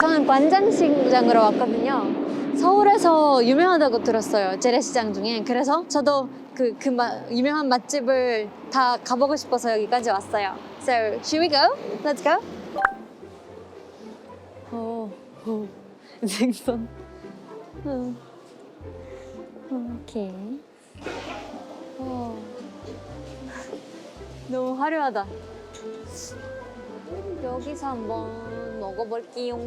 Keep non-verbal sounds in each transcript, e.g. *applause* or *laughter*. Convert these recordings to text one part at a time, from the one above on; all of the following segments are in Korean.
저는 관장시장으로 왔거든요. 서울에서 유명하다고 들었어요. 재래시장 중에. 그래서 저도 그, 그 마- 유명한 맛집을 다 가보고 싶어서 여기까지 왔어요. So, should we go? Let's go. 오, 오, 생선. 음. 오케이. 오. 너무 화려하다. 여기서 한번 먹어볼게요.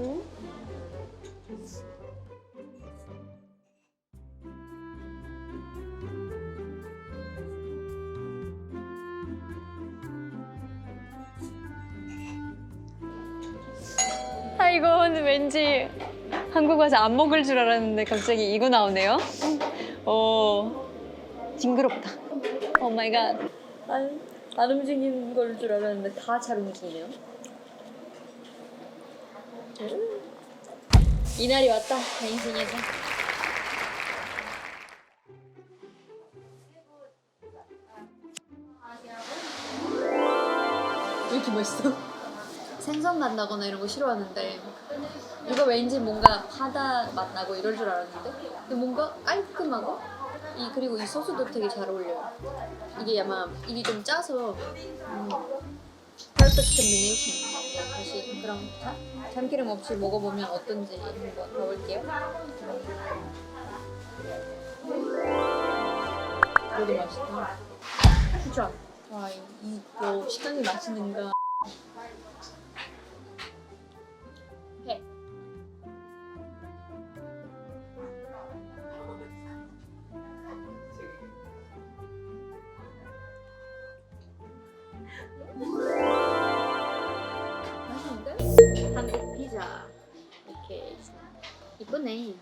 아 이건 왠지 한국 와서 안 먹을 줄 알았는데 갑자기 이거 나오네요. 오 징그럽다. 오 마이 갓. 안, 안 움직이는 걸 줄 알았는데 다 잘 움직이네요. 이날이 왔다 내 인생에서. 왜 이렇게 멋있어? 생선 맛 나거나 이런 거 싫어하는데 이거 왠지 뭔가 바다 맛 나고 이럴 줄 알았는데 근데 뭔가 깔끔하고 이 그리고 이 소스도 되게 잘 어울려요. 이게 아마 이게 좀 짜서 음, perfect combination. 다시 그럼 자, 참기름 없이 먹어보면 어떤지 한번 가볼게요. 이것도 맛있다. 추천. 와, 이, 이거 식감이 맛있는가? 피자. 이렇게 이쁘네.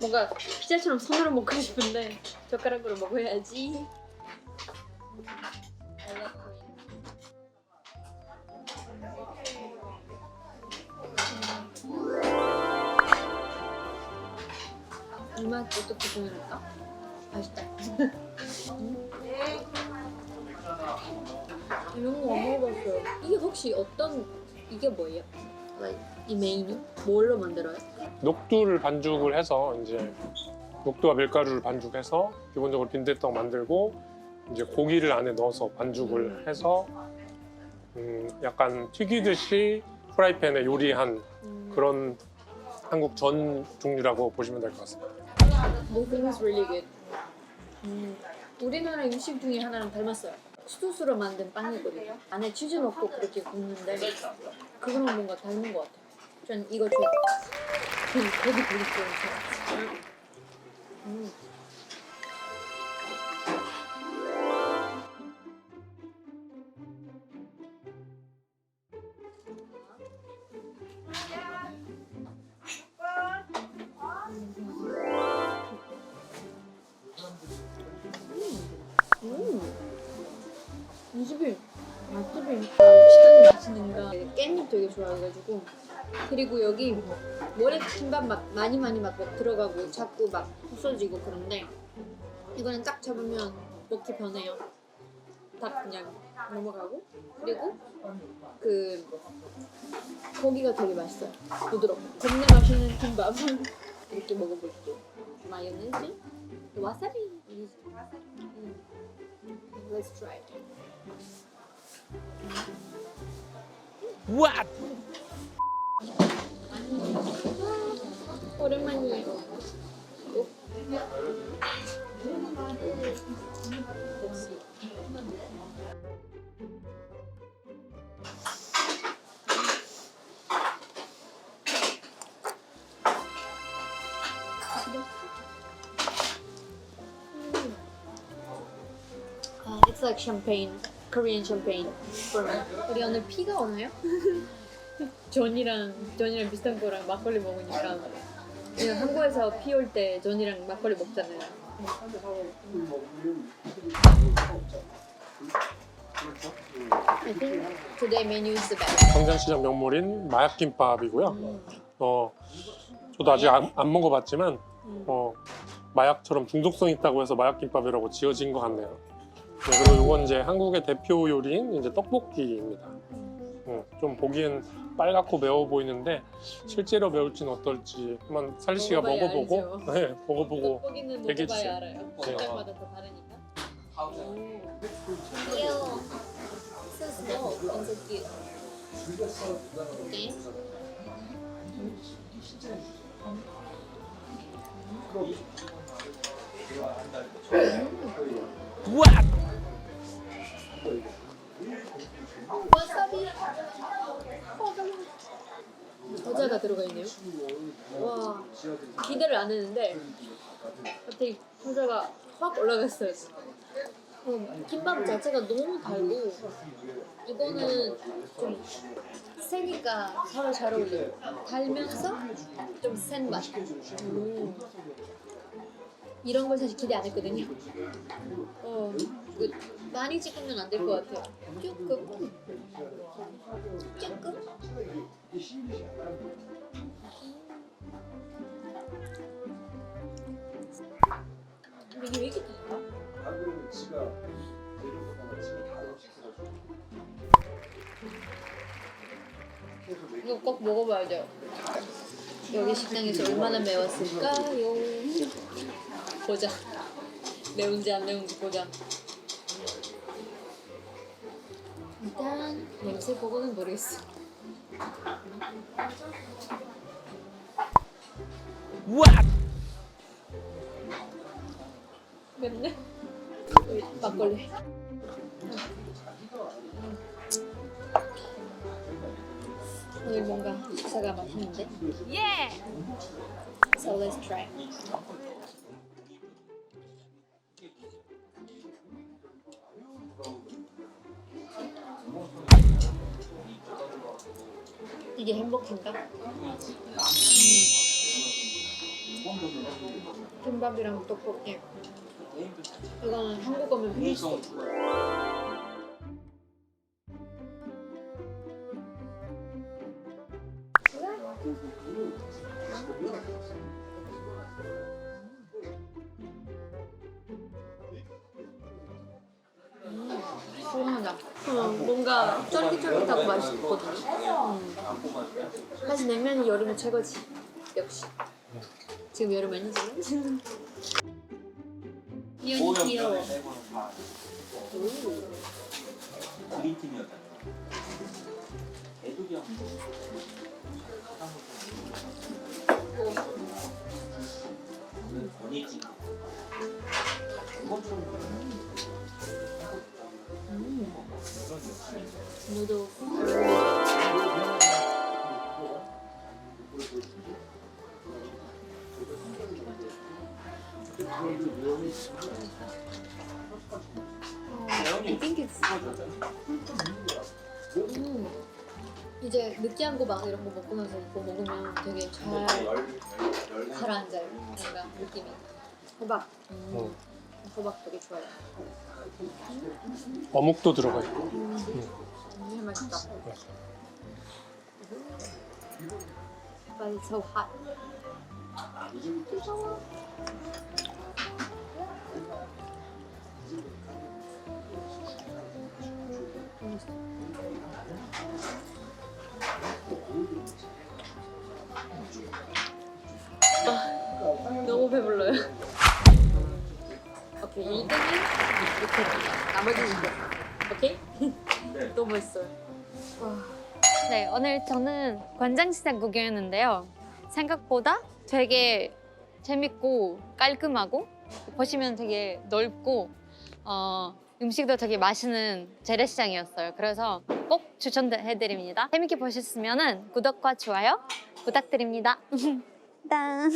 뭔가 피자처럼 손으로 먹고 싶은데 젓가락으로 먹어야지. Korean. 얼마나 어떻게 보이니까 맛있다. 음. *laughs* 이런 거 안 먹어봤어요. 이게 혹시 어떤 이게 뭐예요? Like, 이 메인이 뭘로 만들어요? 녹두를 반죽을 해서 이제 녹두와 밀가루를 반죽해서 기본적으로 빈대떡 만들고 이제 고기를 안에 넣어서 반죽을 해서 음, 약간 튀기듯이 프라이팬에 요리한 음, 그런 한국 전 종류라고 보시면 될 것 같습니다. Thing is really good. 음, 우리나라 음식 중에 하나랑 닮았어요. 수수로 만든 빵이거든요. 안에 치즈 넣고 그렇게 굽는데 그거랑 뭔가 닮은 것 같아요. 전 이거 좋아. 전 고기 되게 좋아해요. 음. 음. 되게 좋아해가지고. 그리고 여기 모래 김밥 막 많이 많이 막 들어가고 자꾸 막 부서지고 그런데 이거는 딱 잡으면 먹기 편해요. 딱 그냥 넘어가고. 그리고 그 고기가 되게 맛있어요. 부드럽고 겁나 맛있는 김밥. *laughs* 이렇게 먹어볼게요 마요네즈 와사비. 음. Let's try. it. What? 오랜만이에요. 역시. 아, it's like champagne, Korean champagne for me. 우리 오늘 피가 오나요? *laughs* 전이랑 전이랑 비슷한 거랑 막걸리 먹으니까 그냥 한국에서 피 올 때 전이랑 막걸리 먹잖아요. I think today menu is the best. 광장시장 명물인 마약김밥이고요. 어, 저도 아직 안, 안 먹어봤지만 음. 어, 마약처럼 중독성 있다고 해서 마약김밥이라고 지어진 것 같네요. 네, 그리고 이건 이제 한국의 대표 요리인 이제 떡볶이입니다. 어, 좀 보기엔 빨갛고 매워 보이는데 실제로 매울지는 어떨지 한번 살리 씨가 먹어봐야 먹어보고 알죠. 네, 먹어보고 떡볶이는 얘기해 먹어봐야. 알아요. 네. 식당마다 다 다르니까. 귀여워. So small and so cute. Okay. 와사 비. 겨자가 들어가 있네요. 와 기대를 안 했는데 갑자기 겨자가 확 올라갔어요. 음, 김밥 자체가 너무 달고 이거는 좀 세니까 서로 잘 어울려요. 달면서 좀 센 맛. 음. 이런 걸 사실 기대 안 했거든요. 어, 그 많이 찍으면 안 될 것 같아요. 조금. 조금. 이게 왜 이렇게 달아? 이거 꼭 먹어봐야 돼요. 여기 식당에서 얼마나 매웠을까요? 보자. 매운지 안 매운지 보자. 일단 냄새 보고는 모르겠어. 맵네. 여기 막걸리. 오늘 뭔가 식사가 맛있는데? 예! So let's try. 이게 행복인가? 음. 김밥이랑 떡볶이. 이거는 한국 오면 필수. 뭔가 쫄깃쫄깃하고 맛있거든요. 음. 사실 냉면이 여름에 최고지. 역시. 지금 여름 아니지? *laughs* 이현이 귀여워. 그린팀이었다. 애들이 형. 원이지. 누도. I think it's 음. 이제 느끼한 거 막 이런 거 먹고 나서 이거 먹으면 되게 잘 가라앉아요. 뭔가 느낌이. 호박. 음. 음. 호박 되게 좋아요. 어묵도 들어가 있고 음, 맛있다. But it's so hot. 뜨거워. 이, 1등은 이렇게 나머지는 이거. 오케이? *laughs* 너무 멋있어요. 네, 오늘 저는 관장시장 구경했는데요. 생각보다 되게 재밌고 깔끔하고 보시면 되게 넓고 어, 음식도 되게 맛있는 재래시장이었어요. 그래서 꼭 추천해드립니다. 재밌게 보셨으면 구독과 좋아요 부탁드립니다. 딴.